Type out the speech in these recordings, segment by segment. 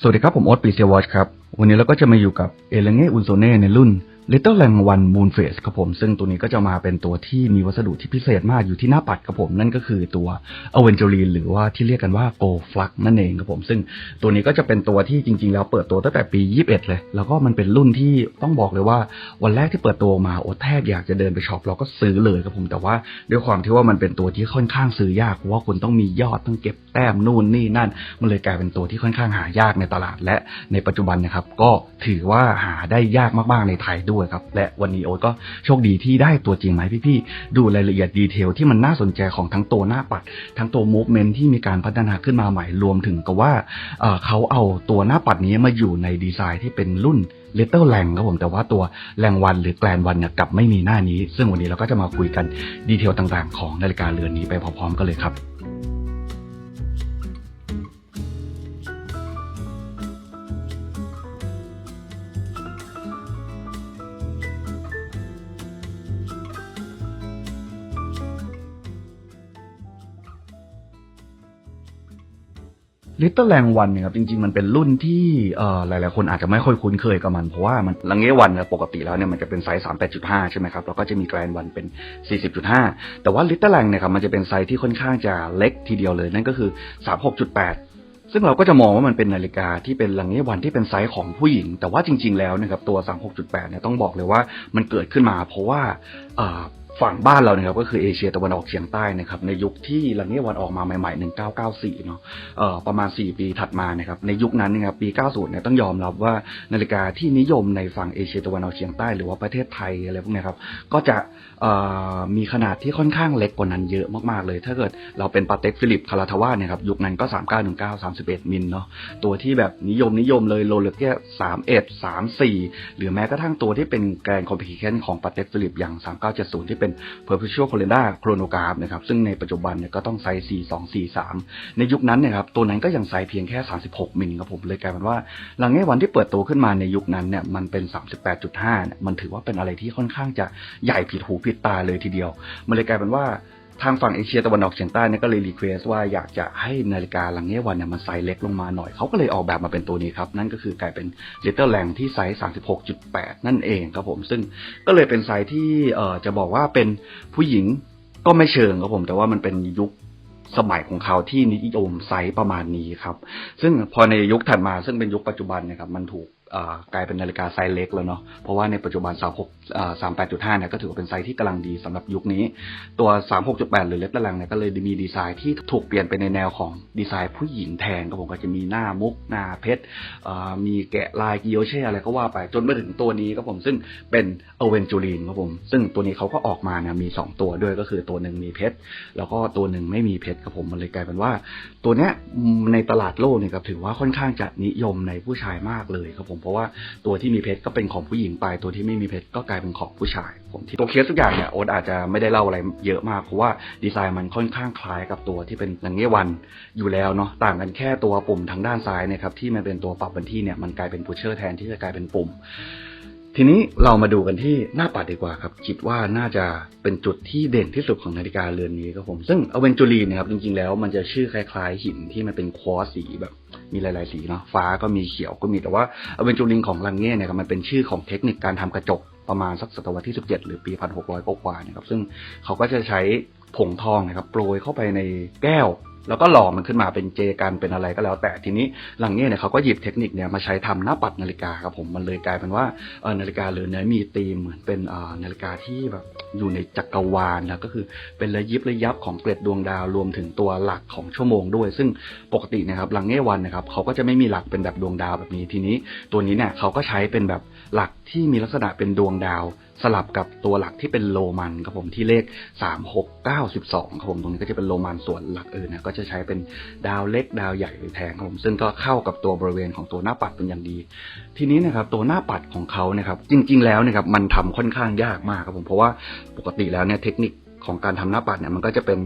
สวัสดีครับ ผมโอ๊ตปีเซียวอชครับ วันนี้เราก็จะมาอยู่กับเอเลเงอุนโซเน่ในรุ่น Little Lang One Moon Face ครับผม ซึ่งตัวนี้ก็จะมาเป็นตัวที่มีวัสดุที่พิเศษมากอยู่ที่หน้าปัดครับผม นั่นก็คือตัว a v e n g e r i n หรือว่าที่เรียกกันว่า Go Flux นั่นเองครับผม ซึ่งตัวนี้ก็จะเป็นตัวที่จริง ๆ แล้วเปิดตัวตั้งแต่ปี 21 เลย แล้วก็มันเป็นรุ่นที่ต้องบอกเลยว่าวันแรกที่เปิดตัวมาโอแทบอยากจะเดินไปช็อปเราก็ซื้อเลยครับผม แต่ว่าด้วยความที่ว่ามันเป็นตัวที่ค่อนข้างซื้อยากเพราะว่าคุณต้องมียอดต้องเก็บแต้มนู่นนี่นั่น มันเลยกลายเป็นตัวที่ค่อนข้างหายากในตลาดและในปัจจุบันนะครับก็ถือว่าหาได้ยากมากๆในไทยด้วยครับ และวันนี้โอ๊ตก็โชคดีที่ได้ตัวจริงมาให้พี่ๆดูรายละเอียดดีเทลที่มันน่าสนใจของทั้งตัวหน้าปัด ทั้งตัวมูฟเมนที่มีการพัฒนาขึ้นมาใหม่รวมถึงกับว่าเขาเอาตัวหน้าปัดนี้มาอยู่ในดีไซน์ที่เป็นรุ่น Little Lang ครับผมแต่ว่าตัวแรงวันหรือแกลนวันเนี่ยกลับไม่มีหน้านี้ ซึ่งวันนี้เราก็จะมาคุยกันดีเทลต่างๆ ของนาฬิกาเรือนนี้ไปพร้อมๆกันเลยครับ ลิตเติ้ลแรงวันเนี่ยครับจริงๆมันเป็นรุ่นที่เอ่อหลายๆคนอาจจะไม่ค่อยคุ้นเคยกับมัน เพราะว่ามันลังเงี้วันเนี่ยปกติแล้วเนี่ยมันจะเป็นไซส์ 38.5 ใช่ไหมครับแล้วก็จะมีแกรนวันเป็น 40.5 แต่ว่าลิตเติ้ลแรงเนี่ยครับมันจะเป็นไซส์ที่ค่อนข้างจะเล็กทีเดียวเลยนั่นก็คือ 36.8ซึ่งเราก็จะมองว่ามันเป็นนาฬิกาที่เป็นลังเงี้วันที่เป็นไซส์ของผู้หญิง แต่ว่าจริง ๆ แล้วนะครับตัว 36.8 เนี่ยต้องบอกเลยว่ามันเกิดขึ้นมาเพราะว่าเอ่อ ฝั่งบ้านเราเนี่ยครับก็คือเอเชียตะวันออกเฉียงใต้นะครับในยุคที่ลังเงียวันออกมาใหม่ๆ 1994 เนาะเอ่อประมาณ 4 ปีถัดมานะครับในยุคนั้นนะครับปี 90 เนี่ยต้องยอมรับว่านาฬิกาที่นิยมในฝั่งเอเชียตะวันออกเฉียงใต้หรือว่าประเทศไทยอะไรพวกนี้ครับก็จะ มีขนาดที่ค่อนข้างเล็กกว่านั้นเยอะมากๆเลย ถ้าเกิดเราเป็นปาเต็กฟิลิปคาราทาวาเนี่ยครับยุคนั้นก็ 3919 31 มิลเนาะตัวที่แบบนิยมนิยมเลยโรเล็กแค่31 34 หรือแม้กระทั่งตัวที่เป็นแกรนคอมเพลชันของปาเต็กฟิลิปอย่าง 3970 ที่เป็น perpetual calendar chronograph นะครับซึ่งในปัจจุบันเนี่ยก็ต้องไซส์4243 ในยุคนั้นเนี่ยครับตัวนั้นก็ยังไซส์เพียงแค่ 36 มิลครับผมเลยกลายเป็นว่า หลังเงี้วันที่เปิดตัวขึ้นมาในยุคนั้นเนี่ยมันเป็น 38.5 มันถือว่าเป็นอะไรที่ค่อนข้างจะใหญ่ผิดหูผดตาเลยทีเดียว มันเลยกลายเป็นว่าทางฝั่งเอเชียตะวันออกเฉียงใต้เนี่ยก็เลยรีเควสว่าอยากจะให้นาฬิกาหลังเงี้วันเนี่ยมันไซส์เล็กลงมาหน่อย เขาก็เลยออกแบบมาเป็นตัวนี้ครับ นั่นก็คือกลายเป็น Little Lang ที่ไซส์ 36.8 นั่นเองครับผม ซึ่งก็เลยเป็นไซส์ที่เอ่อจะบอกว่าเป็นผู้หญิงก็ไม่เชิงครับผม แต่ว่ามันเป็นยุคสมัยของเขาที่นิยมไซส์ประมาณนี้ครับ ซึ่งพอในยุคถัดมาซึ่งเป็นยุคปัจจุบันนะครับมันถูกกลายเป็นนาฬิกาไซส์เล็กแล้วเนาะเพราะว่าในปัจจุบัน 36เอ่อ38.5เนี่ยก็ถือว่าเป็นไซส์ที่กำลังดีสำหรับยุคนี้ ตัว36.8หรือเล็บตะลังเนี่ยก็เลยมีดีไซน์ที่ถูกเปลี่ยนไปในแนวของดีไซน์ผู้หญิงแทนครับผมก็จะมีหน้ามุกหน้าเพชรมีแกะลายกิโยเช่อะไรก็ว่าไปจนมาถึงตัวนี้ครับผมซึ่งเป็นเอเวนจูรีนครับผมซึ่งตัวนี้เขาก็ออกมาเนี่ยมี2ตัวด้วยก็คือตัวหนึ่งมีเพชรแล้วก็ตัวหนึ่งไม่มีเพชรครับผมมันเลยกลายเป็นว่า ตัวเนี้ยในตลาดโลกเนี่ยครับถือว่าค่อนข้างจะนิยมในผู้ชายมากเลยครับผมเพราะว่าตัวที่มีเพชรก็เป็นของผู้หญิงไปตัวที่ไม่มีเพชรก็กลายเป็นของผู้ชาย ผมที่ตัวเคสทุกอย่างเนี่ยโอ๊ตอาจจะไม่ได้เล่าอะไรเยอะมากเพราะว่าดีไซน์มันค่อนข้างคล้ายกับตัวที่เป็นลังเงี้ยวันอยู่แล้วเนาะต่างกันแค่ตัวปุ่มทางด้านซ้ายเนะครับที่มันเป็นตัวปรับบันที่เนี่ยมันกลายเป็นพุชเชอร์แทนที่จะกลายเป็นปุ่ม ทีนี้เรามาดูกันที่หน้าปัดดีกว่าครับ คิดว่าน่าจะเป็นจุดที่เด่นที่สุดของนาฬิกาเรือนนี้ครับผม ซึ่งอเวนจูรีนะครับจริงๆแล้วมันจะชื่อคล้ายๆ หินที่มันเป็นควอสีแบบมีหลายๆสีเนาะฟ้าก็มีเขียวก็มีแต่ว่าอเวนจูรินของลังเง่เนี่ยมันเป็นชื่อของเทคนิคการทำกระจก ประมาณสักศตวรรษที่ 17 หรือปี 1600กว่านะครับซึ่งเขาก็จะใช้ผงทองนะครับโปรยเข้าไปในแก้ว แล้วก็หล่อมันขึ้นมาเป็นเจกันเป็นอะไรก็แล้ว แต่ทีนี้หลังเนี้ยเนี่ยเขาก็หยิบเทคนิคเนี่ยมาใช้ทำหน้าปัดนาฬิกาครับผมมันเลยกลายเป็นว่าเออนาฬิกาเรือเนี้มีธีมเหมือนเป็นเออนาฬิกาที่แบบอยู่ในจักรวาลนะก็คือเป็นระยิบระยับของเกล็ดดวงดาวรวมถึงตัวหลักของชั่วโมงด้วย ซึ่งปกตินะครับหลังเงี้ยวันนะครับเขาก็จะไม่มีหลักเป็นแบบดวงดาวแบบนี้ทีนี้ ตัวนี้เนี่ยเขาก็ใช้เป็นแบบหลักที่มีลักษณะเป็นดวงดาว สลับกับตัวหลักที่เป็นโรมันครับผมที่เลข 3 6 9 12ครับผมตรงนี้ก็จะเป็นโรมันส่วนหลักอื่นนะก็จะใช้เป็นดาวเล็กดาวใหญ่หรือแทงครับผมซึ่งก็เข้ากับตัวบริเวณของตัวหน้าปัดเป็นอย่างดี ทีนี้นะครับตัวหน้าปัดของเขานะครับจริง ๆ แล้วนะครับมันทำค่อนข้างยากมากครับผมเพราะว่าปกติแล้วเนี่ยเทคนิค ของการทำหน้าปัดเนี่ยมันก็จะเป็น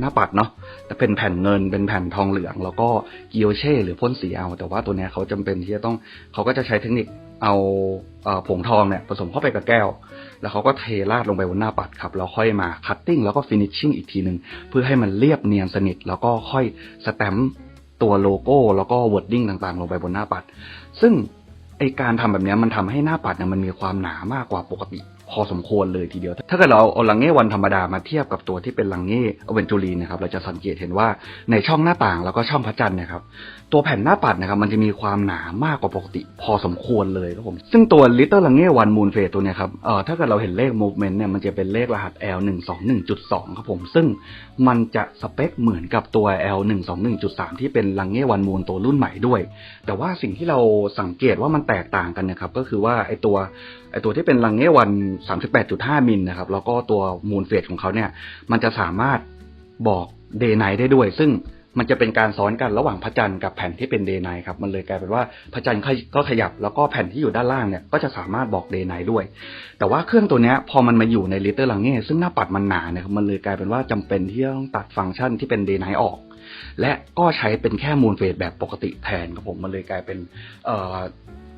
หน้าปัดเนาะแต่เป็นแผ่นเงินเป็นแผ่นทองเหลือง แล้วก็กิโอเช่หรือพ่นสีเอา แต่ว่าตัวเนี้ยเขาจำเป็นที่จะต้องเขาก็จะใช้เทคนิคเอาผงทองเนี่ยผสมเข้าไปกับแก้ว แล้วเขาก็เทราดลงไปบนหน้าปัดครับแล้วค่อยมาคัตติ้งแล้วก็ฟินิชชิ่งอีกทีหนึ่งเพื่อให้มันเรียบเนียนสนิท แล้วก็ค่อยสแตมป์ตัวโลโก้แล้วก็วอร์ดดิ้งต่างๆ ลงไปบนหน้าปัด ซึ่งไอการทำแบบเนี้ยมันทำให้หน้าปัดเนี่ยมันมีความหนามากกว่าปกติ พอสมควรเลยทีเดียว ถ้าเกิดเราเอาลังเง่วันธรรมดามาเทียบกับตัวที่เป็นลังเง่อเวนจูรีนะครับ เราจะสังเกตเห็นว่าในช่องหน้าต่างแล้วก็ช่องพระจันทร์นะครับ ตัวแผ่นหน้าปัดนะครับ มันจะมีความหนามากกว่าปกติ พอสมควรเลยครับผม ซึ่งตัว Little l a n g e One Moon Phase ตัวเนี้ยครับ เอ่อ ถ้าเกิดเราเห็นเลข movement เนี่ย มันจะเป็นเลขรหัส L 1 2 1 2ครับผม ซึ่งมันจะสเปคเหมือนกับตัว L 1 2 1 3ที่เป็น l a n g e One Moon ตัวรุ่นใหม่ด้วย แต่ว่าสิ่งที่เราสังเกตว่ามันแตกต่างกันนะครับ ก็คือว่าไอตัวไอตัวที่เป็นลังเง่วัน38.5 มิลนะครับ แล้วก็ตัวมูลเฟสของเขาเนี่ย มันจะสามารถบอกเดย์ไนได้ด้วย ซึ่งมันจะเป็นการซ้อนกันระหว่างพระจันทร์กับแผ่นที่เป็นเดย์ไนครับ มันเลยกลายเป็นว่าพระจันทร์ก็ขยับแล้วก็แผ่นที่อยู่ด้านล่างเนี่ยก็จะสามารถบอกเดย์ไนด้วย แต่ว่าเครื่องตัวนี้พอมันมาอยู่ในลิตเตอร์ลังเง่ซึ่งหน้าปัดมันหนาเนี่ยครับมันเลยกลายเป็นว่าจำเป็นที่ต้องตัดฟังก์ชันที่เป็นเดย์ไนออก และก็ใช้เป็นแค่มูลเฟสแบบปกติแทนครับผมมันเลยกลายเป็น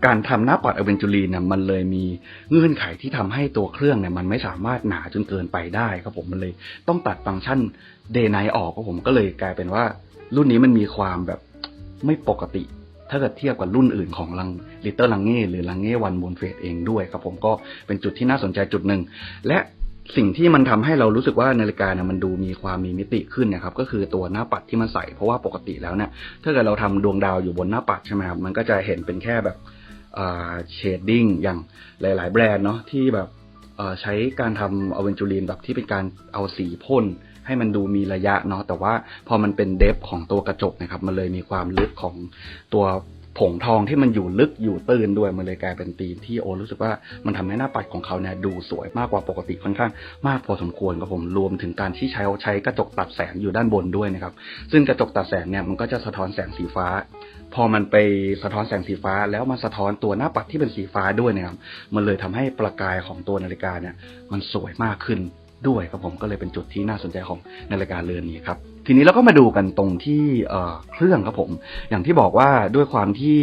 การทำหน้าปัดอเวนจูลีนเนี่ยมันเลยมีเงื่อนไขที่ทำให้ตัวเครื่องเนี่ยมันไม่สามารถหนาจนเกินไปได้ครับผมมันเลยต้องตัดฟังก์ชันเดย์ไนออกครับผมก็เลยกลายเป็นว่า รุ่นนี้มันมีความแบบไม่ปกติ ถ้าเกิดเทียบกับรุ่นอื่นของลังลิตเตอร์ลังเง่หรือลังเง่วันมูนเฟสเองด้วยครับผมก็เป็นจุดที่น่าสนใจจุดหนึ่งและสิ่งที่มันทำให้เรารู้สึกว่านาฬิกาเนี่ยมันดูมีความมีมิติขึ้นนะครับก็คือตัวหน้าปัดที่มันใส่เพราะว่าปกติแล้วเนี่ยถ้าเกิดเราทำดวงดาวอยู่บนหน้าปัดใช่ไหมครับมันก็จะเห็นเป็นแค่แบบ เชดดิ้งอย่างหลาย ๆ แบรนด์เนาะที่แบบใช้การทำอเวนจูลีนแบบที่เป็นการเอาสีพ่นให้มันดูมีระยะเนาะแต่ว่าพอมันเป็นเดฟของตัวกระจกนะครับ มันเลยมีความลึกของตัว ผงทองที่มันอยู่ลึกอยู่ตื้นด้วยมันเลยกลายเป็นธีมที่โอรู้สึกว่ามันทำให้หน้าปัดของเขาเนี่ยดูสวยมากกว่าปกติค่อนข้างมากพอสมควรครับผมรวมถึงการที่ใช้ใช้กระจกตัดแสงอยู่ด้านบนด้วยนะครับ ซึ่งกระจกตัดแสงเนี่ยมันก็จะสะท้อนแสงสีฟ้า พอมันไปสะท้อนแสงสีฟ้า แล้วมันสะท้อนตัวหน้าปัดที่เป็นสีฟ้าด้วยนะครับมันเลยทำให้ประกายของตัวนาฬิกาเนี่ยมันสวยมากขึ้นด้วยครับผมก็เลยเป็นจุดที่น่าสนใจของนาฬิกาเรือนนี้ครับ ทีนี้เราก็มาดูกันตรงที่เครื่องครับผม อย่างที่บอกว่าด้วยความที่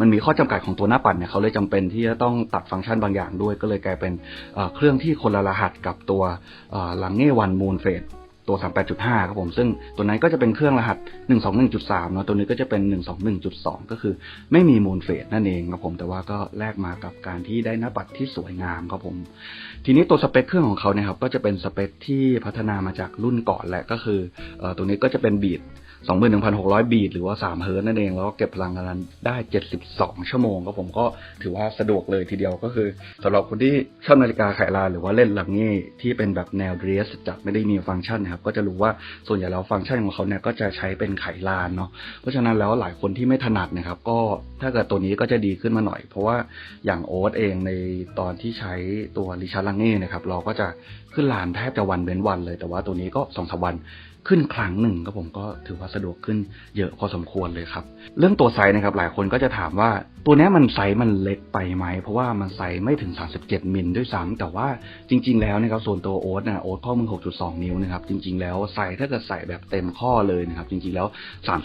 มันมีข้อจำกัดของตัวหน้าปัดเนี่ยเขาเลยจำเป็นที่จะต้องตัดฟังก์ชันบางอย่างด้วย ก็เลยกลายเป็นเครื่องที่คนละรหัสกับตัวลังเง่วันมูนเฟส ตัว 38.5 ครับผม ซึ่งตัวนั้นก็จะเป็นเครื่องรหัส 121.3 เนาะตัวนี้ก็จะเป็น 121.2 ก็คือไม่มีมูลเฟสนั่นเองครับผมแต่ว่าก็แลกมากับการที่ได้หน้าปัดที่สวยงามครับผม ทีนี้ตัวสเปคเครื่องของเขาเนี่ยครับก็จะเป็นสเปคที่พัฒนามาจากรุ่นก่อนแหละก็คือตัวนี้ก็จะเป็นบีด 21,600 บีทหรือว่า 3 เฮิร์ตนั่นเอง แล้วก็เก็บพลังงานได้ 72 ชั่วโมงก็ผมก็ถือว่าสะดวกเลยทีเดียวก็คือสำหรับคนที่ชอบนาฬิกาไขลานหรือว่าเล่นหลังนี้ที่เป็นแบบแนวเดรสจัดไม่ได้มีฟังก์ชันนะครับก็จะรู้ว่าส่วนใหญ่แล้วฟังก์ชันของเขาเนี่ยก็จะใช้เป็นไขลานเนาะเพราะฉะนั้นแล้วหลายคนที่ไม่ถนัดนะครับ ก็ถ้าเกิดตัวนี้ก็จะดีขึ้นมาหน่อย เพราะว่าอย่างโอ๊ตเองในตอนที่ใช้ตัวริชาร์ดลังเน่นะครับเราก็จะขึ้นลานแทบจะวันเว้นวันเลยแต่ว่าตัวนี้ก็สองสวัน ขึ้นครั้งหนึ่งก็ผมก็ถือว่าสะดวกขึ้นเยอะพอสมควรเลยครับ เรื่องตัวไซส์นะครับหลายคนก็จะถามว่าตัวนี้มันไซส์มันเล็กไปไหม เพราะว่ามันไซส์ไม่ถึง 37 มิลด้วยซ้ำแต่ว่าจริง ๆ แล้วนะครับส่วนตัวโอ๊ตนะโอ๊ตข้อมือ 6.2 นิ้วนะครับจริง ๆ แล้วใส่ถ้าเกิดใส่แบบเต็มข้อเลยนะครับจริง ๆ แล้ว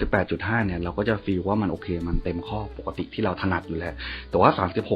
38.5 เนี่ยเราก็จะฟีลว่ามันโอเค มันเต็มข้อปกติที่เราถนัดอยู่แล้ว แต่ว่า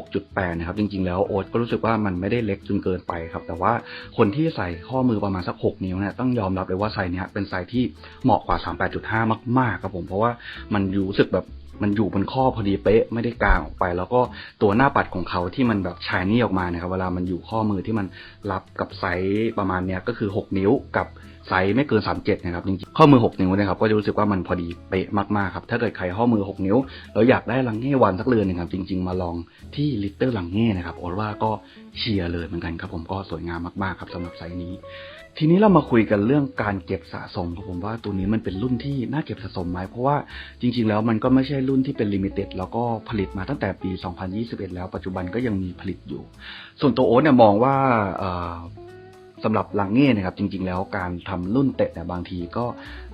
36.8 นะครับจริง ๆ แล้วโอ๊ตก็รู้สึกว่ามันไม่ได้เล็กจนเกินไปครับแต่ว่าคนที่ใส่ข้อมือประมาณสัก 6 นิ้วเนี่ยต้องยอมรับเลยว่าไซส์นี้เป็นไซส์ที่เหมาะกว่า 38.5 มากๆครับผมเพราะว่ามันรู้สึกแบบมันอยู่บนข้อพอดีเป๊ะไม่ได้กางออกไป แล้วก็ตัวหน้าปัดของเขาที่มันแบบชายนี่ออกมานะครับเวลามันอยู่ข้อมือที่มันรับกับไซส์ประมาณเนี้ยก็คือ 6 นิ้วกับ ไซส์ไม่เกิน 37 นะครับจริงๆข้อมือ 6 นิ้วนะครับก็จะรู้สึกว่ามันพอดีเป๊ะมากๆครับถ้าเกิดใครข้อมือ 6 นิ้วแล้วอยากได้ลังเง่วันสักเรือนนึงครับจริง ๆ มาลองที่ลิตเตอร์ลังเง่นะครับโอว่าก็เชียร์เลยเหมือนกันครับผมก็สวยงามมากๆครับสำหรับไซส์นี้ ทีนี้เรามาคุยกันเรื่องการเก็บสะสมครับผมว่าตัวนี้มันเป็นรุ่นที่น่าเก็บสะสมไหมเพราะว่าจริง ๆ แล้วมันก็ไม่ใช่รุ่นที่เป็นลิมิเต็ดแล้วก็ผลิตมาตั้งแต่ปี 2021 แล้วปัจจุบันก็ยังมีผลิตอยู่ ส่วนตัวโอ๊ตเนี่ยมองว่า สำหรับลังเง่นะครับจริง ๆ แล้วการทำรุ่นเต็ดเนี่ยบางทีก็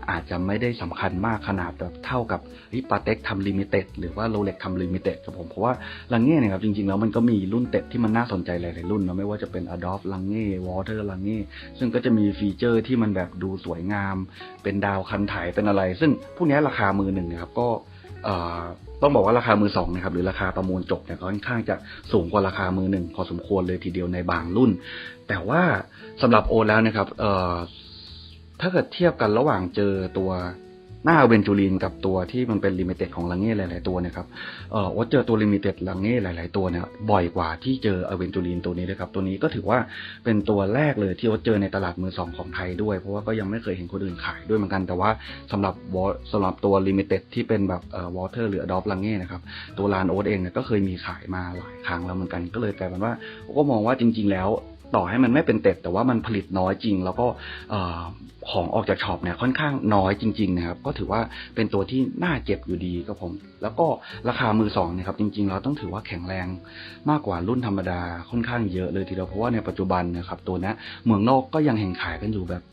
อาจจะไม่ได้สำคัญมากขนาดแบบเท่ากับฮิปาเต็กทำลิมิเต็ดหรือว่าโรเล็กทำลิมิเต็ดครับผมเพราะว่าลังเง่เนี่ยครับจริง ๆ แล้วมันก็มีรุ่นเต็ดที่มันน่าสนใจหลายๆรุ่นนะไม่ว่าจะเป็น Adobe ลังเง่วอเตอร์ลังเง่ซึ่งก็จะมีฟีเจอร์ที่มันแบบดูสวยงาม เป็นดาวคันถ่ายเป็นอะไร ซึ่งพวกนี้ราคามือหนึ่งนะครับก็ ต้องบอกว่าราคามือสองนะครับหรือราคาประมูลจบเนี่ยก็ค่อนข้างจะสูงกว่าราคามือหนึ่งพอสมควรเลยทีเดียวในบางรุ่น แต่ว่าสำหรับโอแล้วนะครับเอ่อถ้าเกิดเทียบกันระหว่างเจอตัว หน้าเวนจูรินกับตัวที่มันเป็นลิมิเต็ดของลังเง่หลาย ๆ ตัวนะครับเออว่าเจอตัวลิมิเต็ดลังเง่หลาย ๆ ตัวเนี่ยบ่อยกว่าที่เจออเวนจูรินตัวนี้นะครับตัวนี้ก็ถือว่าเป็นตัวแรกเลยที่ว่าเจอในตลาดมือสองของไทยด้วย เพราะว่าก็ยังไม่เคยเห็นคนอื่นขายด้วยเหมือนกัน แต่ว่าสำหรับวอสำหรับตัวลิมิเต็ดที่เป็นแบบเอ่อวอเตอร์หรือดอฟลังเง่นะครับตัวลานโอ๊ตเองเนี่ยก็เคยมีขายมาหลายครั้งแล้วเหมือนกันก็เลยกลายเป็นว่าก็มองว่าจริง ๆ แล้ว ต่อให้มันไม่เป็นเต็ด แต่ว่ามันผลิตน้อยจริง แล้วก็ของออกจากช็อปเนี่ยค่อนข้างน้อยจริง ๆ นะครับ ก็ถือว่าเป็นตัวที่น่าเก็บอยู่ดีครับผม แล้วก็ราคามือสองเนี่ยครับจริงๆ เราต้องถือว่าแข็งแรงมากกว่ารุ่นธรรมดาค่อนข้างเยอะเลยทีเดียวเพราะว่าในปัจจุบันนะครับตัวนี้เมืองนอกก็ยังแห่งขายกันอยู่แบบ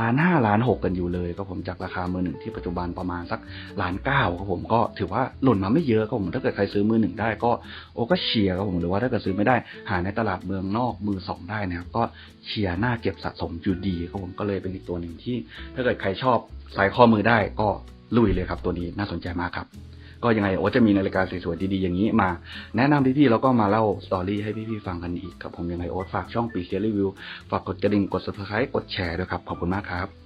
ล้านห้าล้านหกกันอยู่เลยครับผมจากราคามือหนึ่งที่ปัจจุบันประมาณสักล้านเก้าครับผมก็ถือว่าหล่นมาไม่เยอะครับผมถ้าเกิดใครซื้อมือหนึ่งได้ก็โอ้ก็เชียร์ครับผมหรือว่าถ้าเกิดซื้อไม่ได้หาในตลาดเมืองนอกมือสองได้นะครับก็เชียร์หน้าเก็บสะสมอยู่ดีครับผมก็เลยเป็นอีกตัวหนึ่งที่ ถ้าเกิดใครชอบใส่ข้อมือได้ก็ลุยเลยครับตัวนี้น่าสนใจมากครับ ก็ยังไงโอ๊ตจะมีนาฬิกาสวยๆดีๆอย่างนี้มา แนะนำพี่ๆแล้วก็มาเล่าสตอรี่ให้พี่ๆฟังกันอีกครับผมยังไงโอ๊ตฝากช่องปีเซียรีวิวฝากกดกระดิ่งกด subscribe กดแชร์ด้วยครับขอบคุณมากครับ